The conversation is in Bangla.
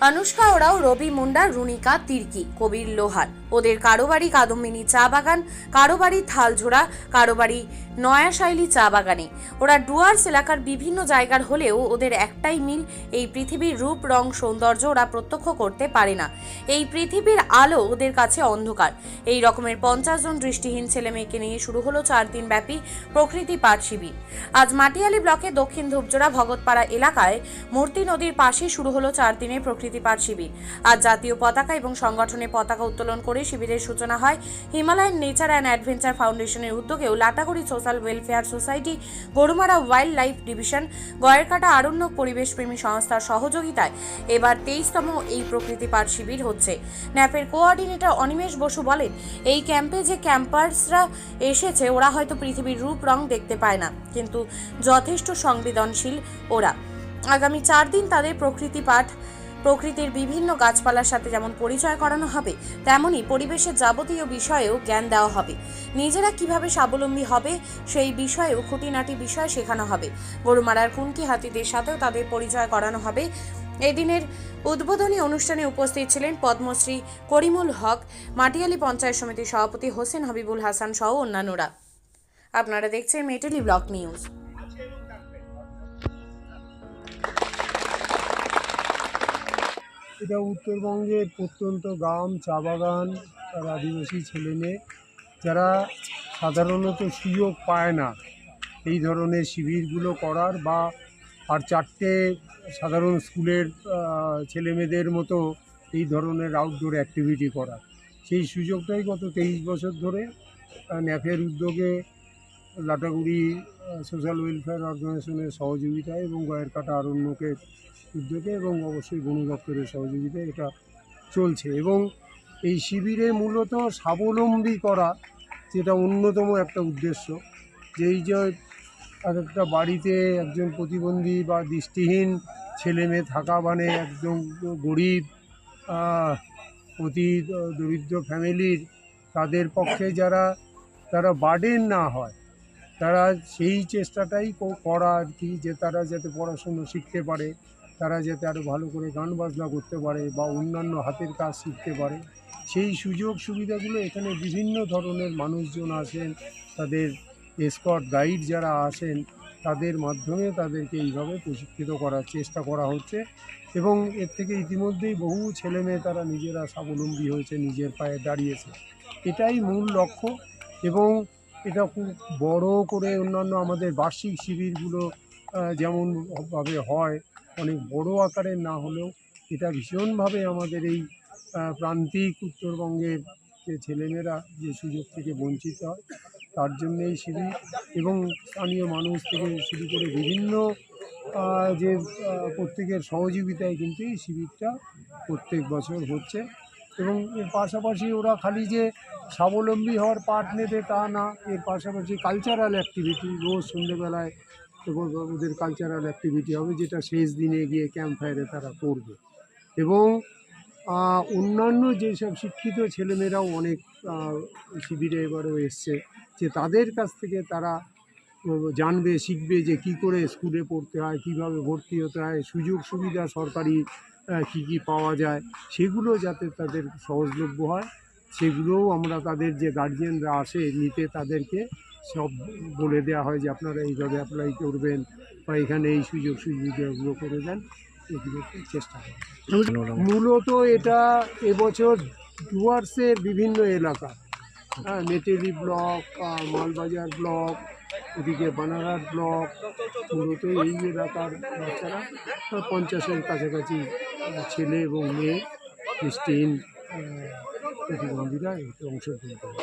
অনুষ্কা ওরাও, রবি মুন্ডা, রুনিকা, তির্কি, কবির লোহার। ওদের কারও বাড়ি কাদম্বিনী চা বাগান কারও বাড়ি থালঝোড়া কারও বাড়ি নয়াশাইলি চা বাগানে। ওরা ডুয়ার্স এলাকার বিভিন্ন জায়গার হলেও ওদের একটাই মিল, এই পৃথিবীর রূপ, রং, সৌন্দর্য ওরা প্রত্যক্ষ করতে পারে না। এই পৃথিবীর আলো ওদের কাছে অন্ধকার। এই রকমের পঞ্চাশ জন দৃষ্টিহীন ছেলে মেয়েকে নিয়ে শুরু হলো চার দিন ব্যাপী প্রকৃতি পাঠ শিবির। আজ মাটিয়ালি ব্লকে দক্ষিণ ধূপজোড়া ভগতপাড়া এলাকায় মূর্তি নদীর পাশে শুরু হলো চার দিনের প্রকৃতি পাঠ শিবির। আজ জাতীয় পতাকা এবং সংগঠনের পতাকা উত্তোলন করে শিবিরের সূচনা হয় হিমালয়ান নেচার অ্যান্ড অ্যাডভেঞ্চার ফাউন্ডেশনের উদ্যোগেও Lataguri social welfare society, Gorumara wild life division, Gayerkata Aranyak পরিবেশপ্রেমী সংস্থার সহযোগিতায় এবার তেইশতম এই প্রকৃতি পাঠ শিবির হচ্ছে। ন্যাপের কোঅর্ডিনেটর অনিমেষ বসু বলেন, এই ক্যাম্পে যে ক্যাম্পার্সরা এসেছে, ওরা হয়তো পৃথিবীর রূপ, রং দেখতে পায় না, কিন্তু যথেষ্ট সংবেদনশীল ওরা। আগামী চার দিন তাদের প্রকৃতি পাঠ প্রকৃতির বিভিন্ন গাছপালার সাথে যেমন পরিচয় করানো হবে তেমনি পরিবেশের যাবতীয় বিষয়েও জ্ঞান দেওয়া হবে। নিজেরা কীভাবে স্বাবলম্বী হবে, সেই বিষয়েও খুঁটিনাটি বিষয় শেখানো হবে। গরুমারার কুনকি হাতিদের সাথেও তাদের পরিচয় করানো হবে। এদিনের উদ্বোধনী অনুষ্ঠানে উপস্থিত ছিলেন পদ্মশ্রী করিমুল হক, মাটিয়ালি পঞ্চায়েত সমিতির সভাপতি হোসেন হাবিবুল হাসান সহ অন্যান্যরা। আপনারা দেখছেন মেটেলি ব্লক নিউজ। এটা উত্তরবঙ্গের প্রত্যন্ত গ্রাম চা বাগান আর আদিবাসী ছেলেমেয়ে। যারা সাধারণত সুযোগ পায় না এই ধরনের শিবিরগুলো করার বা আর চারটে সাধারণ স্কুলের ছেলেমেয়েদের মতো এই ধরনের আউটডোর অ্যাক্টিভিটি করার। সেই সুযোগটাই গত তেইশ বছর ধরে ন্যাফের উদ্যোগে লাটাগুড়ি সোশ্যাল ওয়েলফেয়ার অর্গানাইজেশনের সহযোগিতায় এবং গয়েরকাটা আরণ্যকের উদ্যোগে এবং অবশ্যই বন দপ্তরের সহযোগিতায় এটা চলছে এবং এই শিবিরে মূলত স্বাবলম্বী করা যেটা অন্যতম একটা উদ্দেশ্য। যেই যে এক একটা বাড়িতে একজন প্রতিবন্ধী বা দৃষ্টিহীন ছেলে মেয়ে থাকা মানে একদম গরিব অতি দরিদ্র ফ্যামিলির তাদের পক্ষে যারা তারা বার্ডেন না হয় তারা সেই চেষ্টাটাই করা আর কি, যে তারা যাতে পড়াশুনো শিখতে পারে, তারা যাতে আরও ভালো করে গান বাজনা করতে পারে বা অন্যান্য হাতের কাজ শিখতে পারে। সেই সুযোগ সুবিধাগুলো এখানে বিভিন্ন ধরনের মানুষজন আসেন, তাদের এসকট গাইড যারা আসেন, তাদের মাধ্যমে তাদেরকে এইভাবে প্রশিক্ষিত করার চেষ্টা করা হচ্ছে এবং এর থেকে ইতিমধ্যেই বহু ছেলেমেয়ে তারা নিজেরা স্বাবলম্বী হয়েছে, নিজের পায়ে দাঁড়িয়েছে। এটাই মূল লক্ষ্য এবং এটা খুব বড় করে অন্যান্য আমাদের বার্ষিক শিবিরগুলো আহ, যেমন ভাবে হয় অনেক বড় আকারের না হলেও এটা ভীষণভাবে আমাদের এই প্রান্তিক উত্তরবঙ্গের যে ছেলেমেয়েরা যে সুযোগ থেকে বঞ্চিত হয় তার জন্য এই শিবির এবং স্থানীয় মানুষ থেকে শুরু করে বিভিন্ন যে প্রত্যেকের সহযোগিতায় কিন্তু এই শিবিরটা প্রত্যেক বছর হচ্ছে। এবং এর পাশাপাশি ওরা খালি যে স্বাবলম্বী হওয়ার পাঠ নেবে তা না, এর পাশাপাশি কালচারাল অ্যাক্টিভিটি রোজ সন্ধ্যেবেলায় এবং ওদের কালচারাল অ্যাক্টিভিটি হবে, যেটা শেষ দিনে গিয়ে ক্যাম্প ফায়ারে তারা করবে। এবং অন্যান্য যেসব শিক্ষিত ছেলেমেয়েরাও অনেক শিবিরে এবারও এসছে, যে তাদের কাছ থেকে তারা জানবে, শিখবে যে কি করে স্কুলে পড়তে হয়, কীভাবে ভর্তি হতে হয় সুযোগ সুবিধা সরকারি কি কি পাওয়া যায়, সেগুলো যাতে তাদের সহজলভ্য হয়, সেগুলোও আমরা তাদের যে গার্জিয়ানরা আসে নিতে তাদেরকে সব বলে দেওয়া হয় যে আপনারা এইভাবে অ্যাপ্লাই করবেন বা এখানে এই সুযোগ সুবিধাগুলো করে দেন, এগুলো চেষ্টা করেন মূলত এটা এবছর ডুয়ার্সের বিভিন্ন এলাকা হ্যাঁ মেটেলি ব্লক মালবাজার ব্লক ওদিকে বানাঘাট ব্লক মূলত এই এলাকার বাচ্চারা পঞ্চাশের কাছাকাছি ছেলে এবং মেয়ে ক্রিস্টিন প্রতিবন্ধীরা এতে অংশগ্রহণ করে